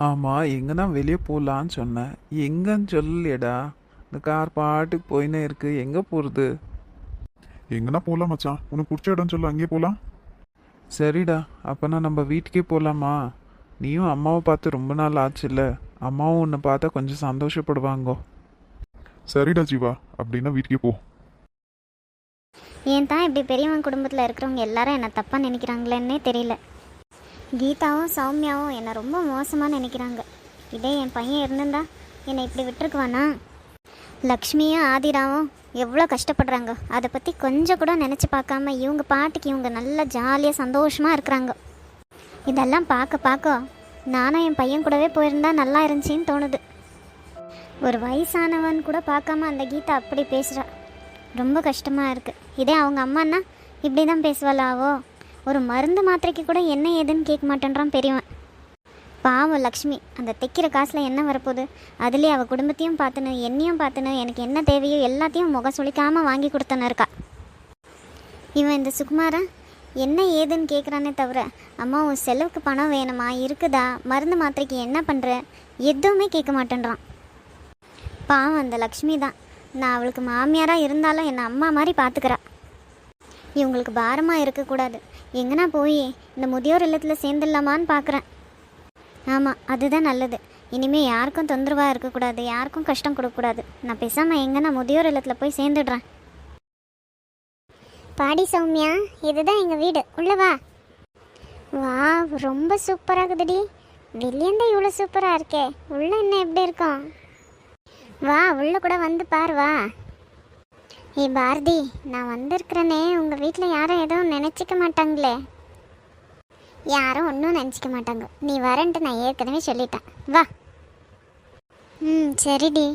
ஆமாம் எங்கன்னா வெளியே போகலான்னு சொன்னேன் எங்கன்னு சொல்லலையேடா இந்த கார் பாட்டுக்கு போயினே இருக்கு. எங்கே போகிறது எங்கன்னா போகலாம் மச்சான். உனக்கு பிடிச்ச இடம் சொல்லு அங்கேயே போகலாம் சரிடா. அப்போனா நம்ம வீட்டுக்கே போகலாமா நீயும் அம்மாவை பார்த்து ரொம்ப நாள் ஆச்சுல்ல. அம்மாவும் உன்னை பார்த்தா கொஞ்சம் சந்தோஷப்படுவாங்கோ. சரிடா ஜீவா. அப்படின்னா வீட்டுக்கே போ. ஏன் தான் இப்படி பெரியவன் குடும்பத்தில் இருக்கிறவங்க எல்லாரும் என்னை தப்பாக நினைக்கிறாங்களேன்னே தெரியல. கீதாவும் சௌமியாவும் என்னை ரொம்ப மோசமாக நினைக்கிறாங்க. இதே என் பையன் இருந்திருந்தா என்னை இப்படி விட்டுருக்குவானா? லக்ஷ்மியும் ஆதிராவும் எவ்வளோ கஷ்டப்படுறாங்க. அதை பற்றி கொஞ்சம் கூட நினச்சி பார்க்காம இவங்க பாட்டுக்கு இவங்க நல்லா ஜாலியாக சந்தோஷமாக இருக்கிறாங்க. இதெல்லாம் பார்க்க பார்க்க நானும் என் பையன் கூடவே போயிருந்தா நல்லா இருந்துச்சின்னு தோணுது. ஒரு வயசானவன் கூட பார்க்காம அந்த கீதா அப்படி பேசுகிறா ரொம்ப கஷ்டமாக இருக்குது இதே அவங்க அம்மான்னா இப்படி தான் பேசுவாளாவோ ஒரு மருந்து மாத்திரைக்கு கூட என்ன ஏதுன்னு கேட்க மாட்டேன்றான் பெரியவன். பாவம் லக்ஷ்மி அந்த தைக்கிற காசில் என்ன வரப்போகுது? அதுலேயே அவள் குடும்பத்தையும் பார்த்துன்னு என்னையும் பார்த்துன்னு எனக்கு என்ன தேவையோ எல்லாத்தையும் முகம் சுளிக்காமல் வாங்கி கொடுத்தன இருக்கா. இவன் இந்த சுகுமாரா? என்ன ஏதுன்னு கேட்குறானே தவிர அம்மா உன் செலவுக்கு பணம் வேணுமா? இருக்குதா? மருந்து மாத்திரைக்கு என்ன பண்ணுற எதுவுமே கேட்க மாட்டேன்றான். பாவம் அந்த லக்ஷ்மி தான். நான் அவளுக்கு மாமியாராக இருந்தாலும் என்னை அம்மா மாதிரி பார்த்துக்கிறா. இவங்களுக்கு பாரமாக இருக்கக்கூடாது. எங்கன்னா போய் இந்த முதியோர் இல்லத்தில் சேர்ந்துடலாமான்னு பார்க்குறேன் ஆமாம் அதுதான் நல்லது. இனிமேல் யாருக்கும் தொந்தரவாக இருக்கக்கூடாது யாருக்கும் கஷ்டம் கொடுக்கக்கூடாது. நான் பேசாமல் எங்கன்னா முதியோர் இல்லத்தில் போய் சேர்ந்துடுறேன். பாடி சௌமியா இதுதான் எங்கள் வீடு. உள்ள வா. வா ரொம்ப சூப்பராக இருக்குதுடி வெளியேந்த இவ்வளோ சூப்பராக இருக்கே. உள்ள என்ன எப்படி இருக்கும்? வா உள்ள கூட வந்து பாரு வா. ஏ பாரதி நான் வந்திருக்கிறேனே. உங்கள் வீட்டில் யாரும் எதுவும் நினச்சிக்க மாட்டாங்களே. யாரும் ஒன்றும் நினச்சிக்க மாட்டாங்க. நீ வரேன்ட்டு நான் ஏற்கனவே சொல்லிட்டேன். வா. ம் சரிடி.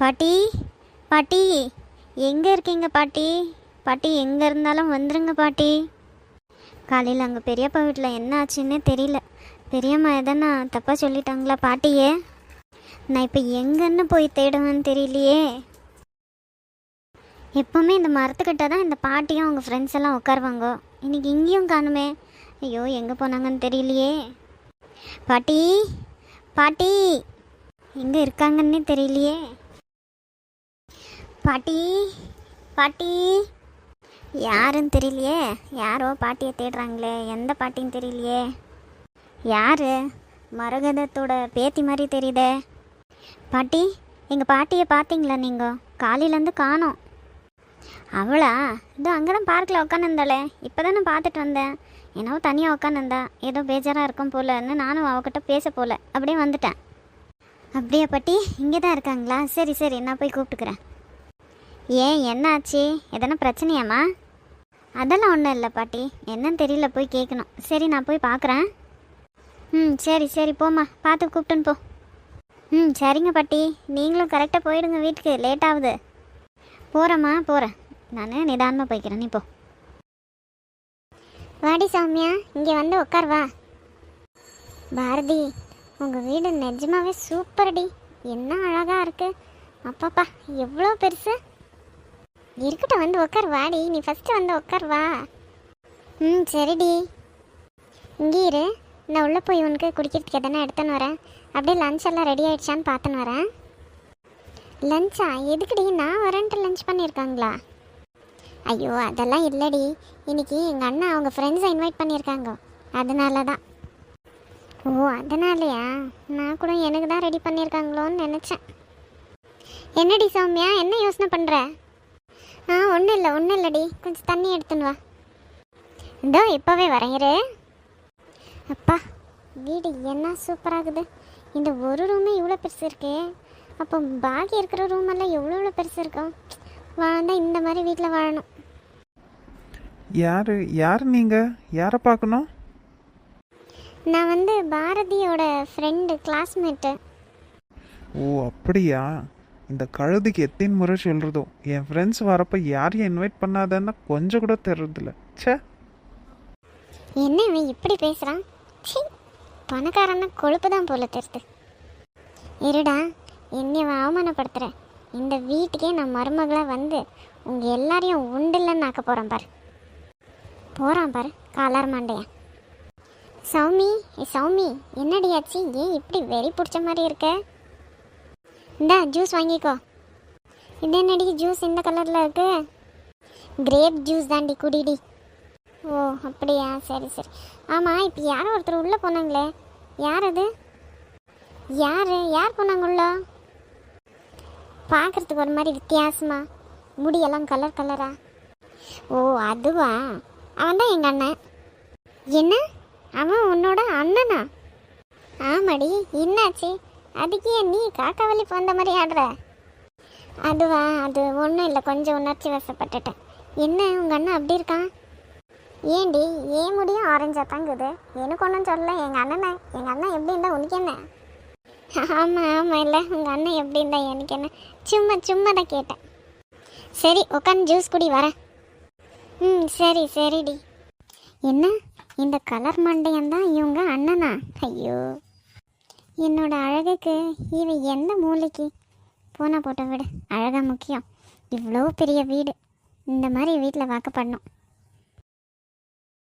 பாட்டி பாட்டி எங்கே இருக்கீங்க பாட்டி? பாட்டி எங்கே இருந்தாலும் வந்துருங்க பாட்டி. காலையில் அங்கே பெரியப்பா வீட்டில் என்ன ஆச்சுன்னே தெரியல. பெரியம்மா எதனா தப்பாக சொல்லிட்டாங்களா பாட்டியே? நான் இப்போ எங்கன்னு போய் தேடுவேன்னு தெரியலையே. எப்போவுமே இந்த மரத்துக்கிட்ட தான் இந்த பாட்டியும் அவங்க ஃப்ரெண்ட்ஸ் எல்லாம் உட்காருவாங்க. இன்னைக்கு இங்கேயும் காணுமே. ஐயோ எங்கே போனாங்கன்னு தெரியலையே. பாட்டி பாட்டி எங்கே இருக்காங்கன்னே தெரியலையே. பாட்டி பாட்டி யாருன்னு தெரியலையே. யாரோ பாட்டியை தேடுறாங்களே. எந்த பாட்டின்னு தெரியலையே. யார்? மரகதத்தோட பேத்தி மாதிரி தெரியுதே. பாட்டி எங்கள் பாட்டியை பார்த்தீங்களா நீங்கள் காலையிலேருந்து காணோம். அவளா? இதோ அங்கே தான் பார்க்கில் உட்காந்துருந்தாளே இப்போ தானே பார்த்துட்டு வந்தேன். என்னவோ தனியாக உட்காந்துருந்தா ஏதோ பேஜாராக இருக்கும் போலன்னு நானும் அவகிட்ட பேச போல. அப்படியே வந்துட்டேன். அப்படியா பாட்டி? இங்கே தான் இருக்காங்களா? சரி சரி நான் போய் கூப்பிட்டுக்கிறேன். ஏன் என்ன ஆச்சு எதனா பிரச்சனையாம்மா? அதெல்லாம் ஒன்றும் இல்லை பாட்டி. என்னன்னு தெரியல போய் கேட்கணும் சரி நான் போய் பார்க்குறேன் ம் சரி சரி போம்மா. பார்த்து கூப்பிட்டுன்னு போ. ம் சரிங்க பாட்டி. நீங்களும் கரெக்டாக போயிடுங்க வீட்டுக்கு. லேட் ஆகுது. போகிறேம்மா போகிறேன் நான் நிதானமாக போய்க்கிறேன். நீ போ. வாடி சௌமியா இங்கே வந்து உட்கார் வா. பாரதி உங்கள் வீடு நிஜமாவே சூப்பர்டி என்ன அழகாக இருக்கு. அப்பாப்பா எவ்வளோ பெருசு. இருக்கட்டும் வந்து உட்கார் வாடி. நீ ஃபஸ்ட்டு வந்து உட்கார் வா. ம் சரிடி. இங்கே இரு. நான் உள்ளே போய் உனக்கு குடிக்கிறதுக்கு எதனா எடுத்துன்னு வரேன். அப்படியே லஞ்ச் எல்லாம் ரெடி ஆயிடுச்சான்னு பார்த்துன்னு வரேன். லஞ்சா எதுக்குடி? நான் வரேன்ட்டு லஞ்ச் பண்ணியிருக்காங்களா? ஐயோ அதெல்லாம் இல்லைடி. இன்னைக்கு எங்கள் அண்ணா அவங்க ஃப்ரெண்ட்ஸை இன்வைட் பண்ணியிருக்காங்க. அதனால தான் ஓ அதனாலயா? நான் கூட எனக்கு தான் ரெடி பண்ணியிருக்காங்களோன்னு நினச்சேன். என்னடி சௌமியா? என்ன யோசனை பண்ணுற ஆ ஒன்றும் இல்லை ஒன்றும் இல்லைடி. கொஞ்சம் தண்ணி எடுத்துன்னு வா. இதோ இப்போவே வரேன் அப்பா வீடு என்ன சூப்பராகுது இந்த ஒரு ரூமே இவ்வளோ பெருசு இருக்கே. அப்போ பாக்கி இருக்கிற ரூம் எல்லாம் எவ்வளோ எவ்வளோ பெருசு இருக்கும் வாழ்ந்தா இந்த மாதிரி வீட்டில் வாழணும். யார் யார் நீங்கள் யாரை பார்க்கணும்? நான் வந்து பாரதியோட ஃப்ரெண்டு கிளாஸ்மேட்டு ஓ அப்படியா? இந்த கழுதுக்கு எத்தனை முறை சொல்கிறதோ என் ஃப்ரெண்ட்ஸ் வரப்போ யாரையும் இன்வைட் பண்ணாதன்னா கொஞ்சம் கூட தெரிறதில்ல. ச்சே. என்ன இவன் இப்படி பேசுகிறான் பணக்காரன்னா கொழுப்பு தான் போல தெரியுது இருடா என்னை அவமானப்படுத்துகிறேன் இந்த வீட்டுக்கே நான் மருமகளாக வந்து உங்கள் எல்லாரையும் உண்டில்லன்னு ஆக்க போகிறேன் பாரு. போகிறான் பாரு காலார் மாண்டையா. சௌமி ஏ சௌமி என்னடியாச்சு ஏன் இப்படி வெறி பிடிச்ச மாதிரி இருக்க? இந்தா ஜூஸ் வாங்கிக்கோ. இது என்னடி ஜூஸ் இந்த கலரில் இருக்கு? கிரேப் ஜூஸ் தாண்டி குடிடி. ஓ அப்படியா? சரி சரி. ஆமாம் இப்போ யாரோ ஒருத்தர் உள்ளே போனாங்களே. யார் அது யார்? யார் போனாங்க உள்ள? பார்க்குறதுக்கு ஒரு மாதிரி வித்தியாசமா. முடியெல்லாம் கலர் கலரா ஓ அதுவா? அவன் தான் எங்கள் அண்ணன். என்ன? அவன் உன்னோட அண்ணனா? ஆமாடி என்னாச்சு? அதுக்கு ஏன் நீ காக்காவலி போந்த மாதிரி ஆடுற. அதுவா அது ஒன்றும் இல்லை கொஞ்சம் உணர்ச்சி வசப்பட்டுட்டேன். என்ன உங்கள் அண்ணன் அப்படி இருக்கான்? ஏண்டி ஏன் முடியும் ஆரஞ்சாக தாங்குது? எனக்கு ஒன்றும் சொல்லல. எங்கள் அண்ணனை எங்கள் அண்ணன் எப்படி இருந்தா உனக்கு என்ன? ஆமாம் ஆமாம் இல்லை. உங்கள் அண்ணன் எப்படி இருந்தா எனக்கு என்ன? சும்மா சும்மா தான் கேட்டேன். சரி உட்காந்து ஜூஸ் குடி வரேன். ம் சரி சரிடி. என்ன? இந்த கலர் மண்டையன் தான் இவங்க அண்ணனா? ஐயோ. என்னோட அழகுக்கு இவன் எந்த மூளைக்கு? போனால் போட்ட வீடு. அழகாக முக்கியம். இவ்வளோ பெரிய வீடு. இந்த மாதிரி வீட்டில் வாக்கப்படணும்